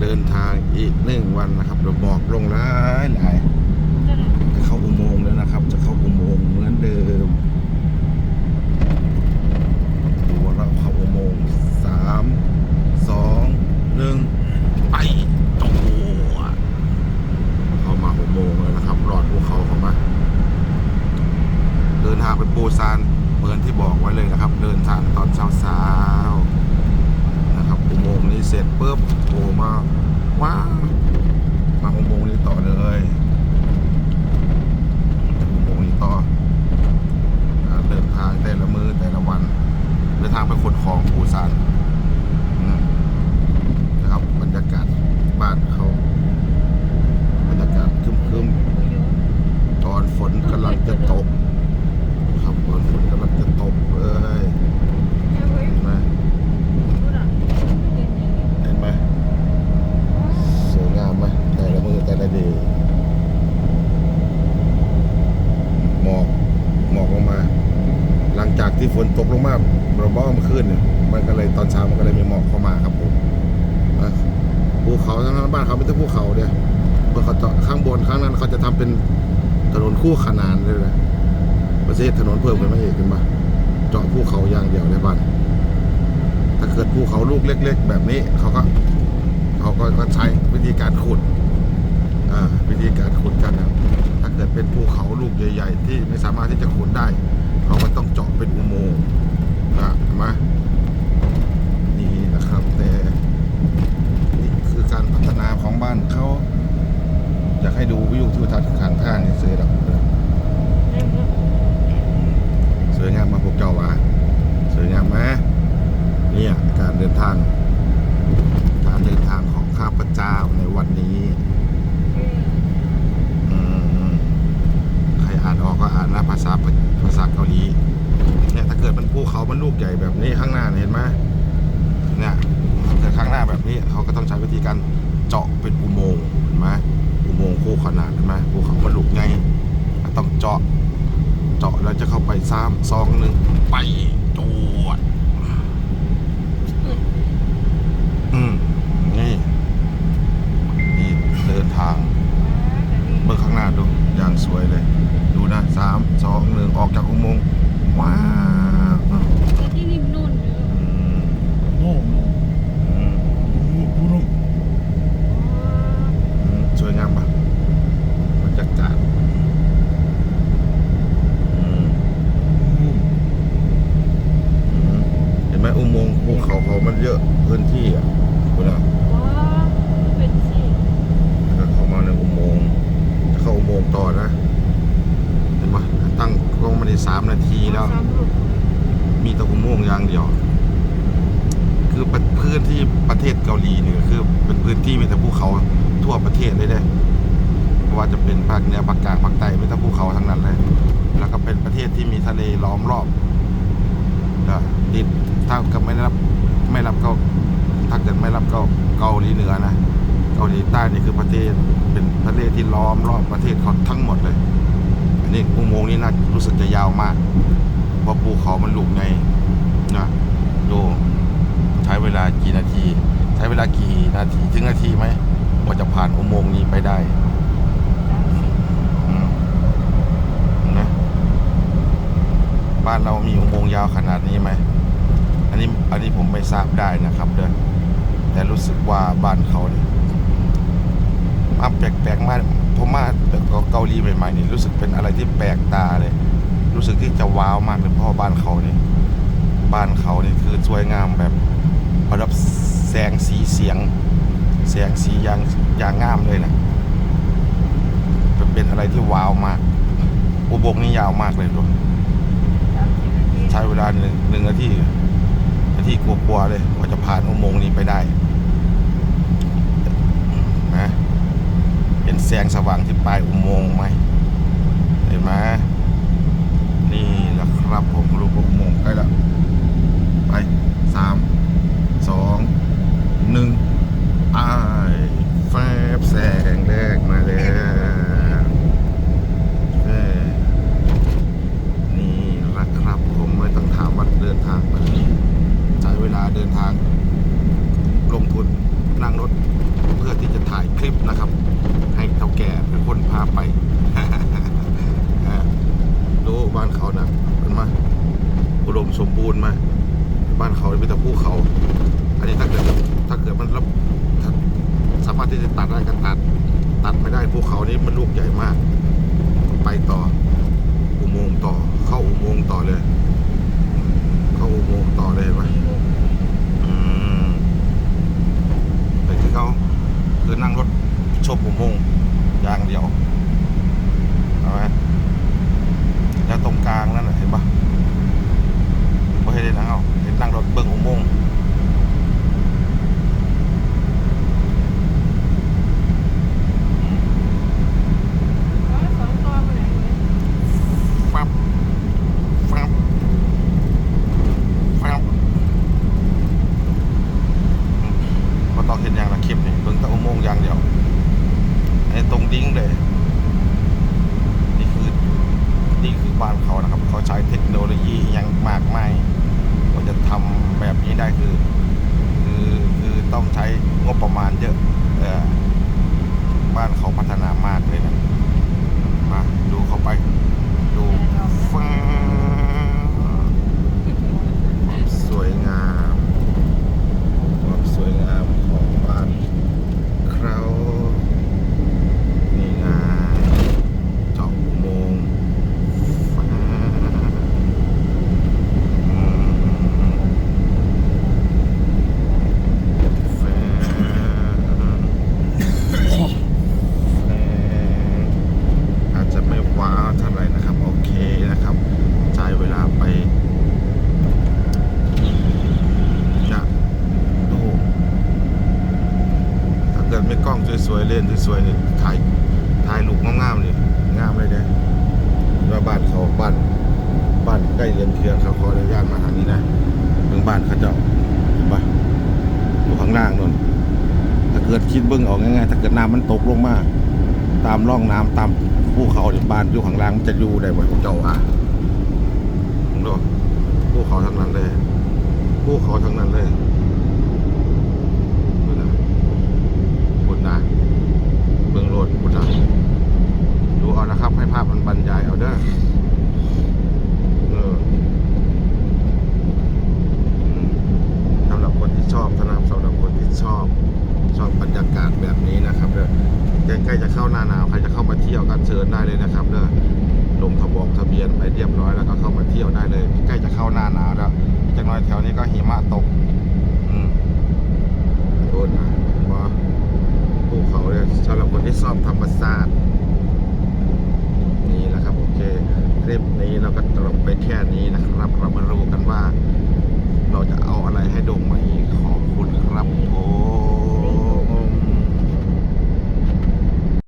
เดินทางอีกหนึ่งวันนะครับเราบอกลงหลายหลายจะเข้าอุโมงค์แล้วนะครับ จะเข้าอุโมงค์เหมือนเดิมดูว่าเราเข้าอุโมงค์สามสองหนึ่งไปตัวเข้ามาอุโมงค์แล้วนะครับรอดภูเขาเข้ามาเดินทางไปปูซานเหมือนที่บอกไว้เลยนะครับ เดินทางตอนเช้าๆนะครับอุโมงค์นี้เสร็จปุ๊บ โผล่มาว้าวมาอุโมงค์นี้ต่อเลยอุโมงค์นี้ต่ออ่าเดินทางแต่ละมือแต่ละวัน เดินทางไปขนของปูซานอืมนะครับบรรยากาศบ้านเขาบรรยากาศครึมๆตอนฝนกำลังจะตก ครับฝนฝนกำลังจะตกเลยเห็นไหมเห็นไหมสวยงามไหมแต่ละมือแต่ละดีหมอกหมอกลงมา หลังจากที่ฝนตกลงมาเราบ้าเมื่อคืนเนี่ยมันก็เลยตอนเช้ามันก็เลยมีหมอกเข้ามาครับผมอะภูเขาทั้งนั้นบ้าเขาไม่ใช่ภูเขาเนี่ยเพราะเขาเจาะข้างบนข้างนั้นเขาจะทำเป็นถนนคู่ขนานเลยนะประเทศถนนเพิ่มกันไม่เอกขึ้นมาเจาะภูเขาอย่างเดียวในบ้านถ้าเกิดภูเขาลูกเล็ก ๆ แบบนี้เขาก็เขาก็ใช้วิธีการขุดอ่าวิธีการขุดกันนะถ้าเกิดเป็นภูเขาลูกใหญ่ ๆ ที่ไม่สามารถที่จะขุดได้ เขาก็ต้องเจาะเป็นอุโมงค์อะเห็นไหมนี่นะครับ แต่นี่คือการ พัฒนาของบ้านเขาอยากให้ดูวิวทิวทัศน์ข้างทางนี่เสียดอกสวยงามมาพวกเจ้าวะสวยงามไหมเนี่ยการเดินทาง การเดินทางของข้าพเจ้าในวันนี้ใครอ่านออกก็อ่านนะภาษาภาษาเกาหลีเนี่ยถ้าเกิดมันภูเขามันลูกใหญ่แบบนี้ข้างหน้าเห็นไหมเนี่ยถ้าเกิดข้างหน้าแบบนี้เขาก็ต้องใช้วิธีการานเห็นไหมภูเขามันลูกใหญ่ต้องเจาะ เจาะแล้วจะเข้าไปสามสองหนึ่งไปจวดอืมนี่นี่เดินทางเบื้องข้างหน้าดูอย่างสวยเลย ดูนะสามสองหนึ่งออกจากอุโมงค์ว้าวอืมโน่โน่อืม ดูดูลง อืมสวยงามปะบรรยากาศอืม อืม อืมเห็นไหมอุโมงค์ภูเขาเขามันเยอะพื้นที่อะคุณอะ แล้วก็เข้ามาในอุโมงค์จะเข้าอุโมงค์ต่อนะ เห็นไหมตั้งกล้องมาใน สามนาทีแล้ว มีต่อุโมงค์อย่างเดียว คือพื้นที่ประเทศเกาหลีนี่ก็คือ เป็นพื้นที่มีแต่ภูเขาทั่วประเทศเลยเด้ไม่ว่าจะเป็นภาคเหนือภาคกลางภาคใต้มีแต่ภูเขาทั้งนั้นเลย แล้วก็เป็นประเทศที่มีทะเลล้อมรอบติดถ้าเกับไม่ได้รับไม่รับก็ถ้าเกิดไม่รับก็เกาหลีเหนือนะเกาหลีใต้นี่คือประเทศเป็นประเทศที่ล้อมรอบประเทศเขาทั้งหมดเลย นนี้อุโมงค์นี้น่ารู้สึกจะยาวมากเพราะภูเขามันลูกไงนะดูใช้เวลากี่นาที ใช้เวลากี่นาทีถึงนาทีไหมกว่าจะผ่านอุโมงค์นี้ไปได้นไหมบ้านเรามีอุโมงค์ยาวขนาดนี้ไหมอันนี้อันนี้ผมไม่ทราบได้นะครับเด้อแต่รู้สึกว่าบ้านเขาเนี่ยมาแปลกๆมาก ผมมาเกาหลีใหม่ๆนี่รู้สึกเป็นอะไรที่แปลกตาเลย รู้สึกที่จะว้าวมากเลยเพราะบ้านเขานี่บ้านเขานี่คือสวยงามแบบประดับแสงสีเสียง แสงสีอย่างอย่างงามเลยนะเป็นอะไรที่ว้าวมาก อุโบงค์นี่ยาวมากเลยด้วยใช้เวลาหนึ่งหนึ่งนาทีนาทีกลัวๆเลยกว่าจะผ่านอุโมงค์นี้ไปได้นะเห็นแสงสว่างที่ปลายอุโมงค์ไหมเห็นไหมนี่แหละครับผมรูปอุโมงค์ใกล้ล้วไปสามสองหนึ่งไอแฟบแสงแรกมาแล้วนี่แหละครับผมไม่ต้องถามว่าเดินทางไปใช้เวลาเดินทาง ลงทุนนั่งรถ ริปนะครับ ให้เท่าแก่เป็นคนพาไปอ่าดูบ้านเขานะเป็นมาอุดมสมบูรณ์ไหมบ้านเขาเป็นแต่ภูเขา อันนี้ถ้าเกิดถ้าเกิดมันรับสามารถที่จะตัดได้ก็ตัด ตัดไม่ได้ภูเขานี้มันลูกใหญ่มาก ไปต่อ อุโมงค์ต่อ เข้าอุโมงค์ต่อเลย เข้าอุโมงค์ต่อเลยเห็นไหมอืมแต่ที่เขาคือนั่งรถชมอุโมงค์อย่างเดียวเอาไหมแล้วตรงกลางนั่นน่ะเห็นปะไม่ให้ได้นั่งเอาเห็นนั่งรถเบิ่งอุโมงค์อืม สองตัวไปไหนเลย ฟับฟับฟับก็ต้องเห็นอย่างละคลิปนี่เบิ่งแต่อุโมงค์อย่างเดียวไอ้ตรงดิ้งเลย นี่คือ นี่คือบ้านเขานะครับ เขาใช้เทคโนโลยีอย่างมากมายกว่าจะทำแบบนี้ได้คือ คือคือต้องใช้ งบประมาณเยอะเออบ้านเขาพัฒนามากเลยนะ มาดูเข้าไป ดูฟ้าความสวยงาม ความสวยงามของบ้านเขานี่ไงเจาะอุโมงค์ฟ้าอืมฟ้าฟ้า อาจจะไม่ว้าวเท่าไหร่นะครับ โอเคนะครับใช้เวลาไปนะดูถ้า เกิดไม่กล้องสวยๆเล่นสวยๆนี่ถ่ายถ่ายรูปงามๆนี่งามเลยเด้ว่าบ้านเขาบ้านบ้านใกล้เรือนเคียงเขาขออนุญาตมาทางนี้นะเบื้องบ้านเขาเจ้าเห็นปะอยู่ข้างล่างนู่นถ้าเกิดคิดเบื้องออกง่ายๆถ้าเกิดน้ำมันตกลงมาตามร่องน้ำตามภูเขาในบ้านอยู่ข้างล่างมันจะอยู่ได้บ่เจ้าอะมึงดูภูเขาทั้งนั้นเลยภูเขาทั้งนั้นเลยบุญนะบุญนะเบื้องโลดบุญนะดูเอานะครับ ให้ภาพมันบ รรยายเอาเด้สำหรับคนที่ชอบสนะครับสำหรับคนที่ชอบชอบบรรยากาศแบบนี้นะครับเด้อใกล้ๆจะเข้าหน้าหนาวใครจะเข้ามาเที่ยวก็เชิญได้เลยนะครับเด้อลงทะบอกทะเบียนไปเรียบร้อยแล้วก็เข้ามาเที่ยวได้เลย ใกล้จะเข้าหน้าหนาวแล้วจักหน้อยแถวนี้ก็หิมะตก อืมโทษนะว่าภูเขาเนี่ยสำหรับคนที่ชอบธรรมชาตินี่แหละครับโอเค คลิปนี้เราก็จบไปแค่นี้นะครับ เรามารู้กันว่า เราจะเอาอะไรให้ดงไหม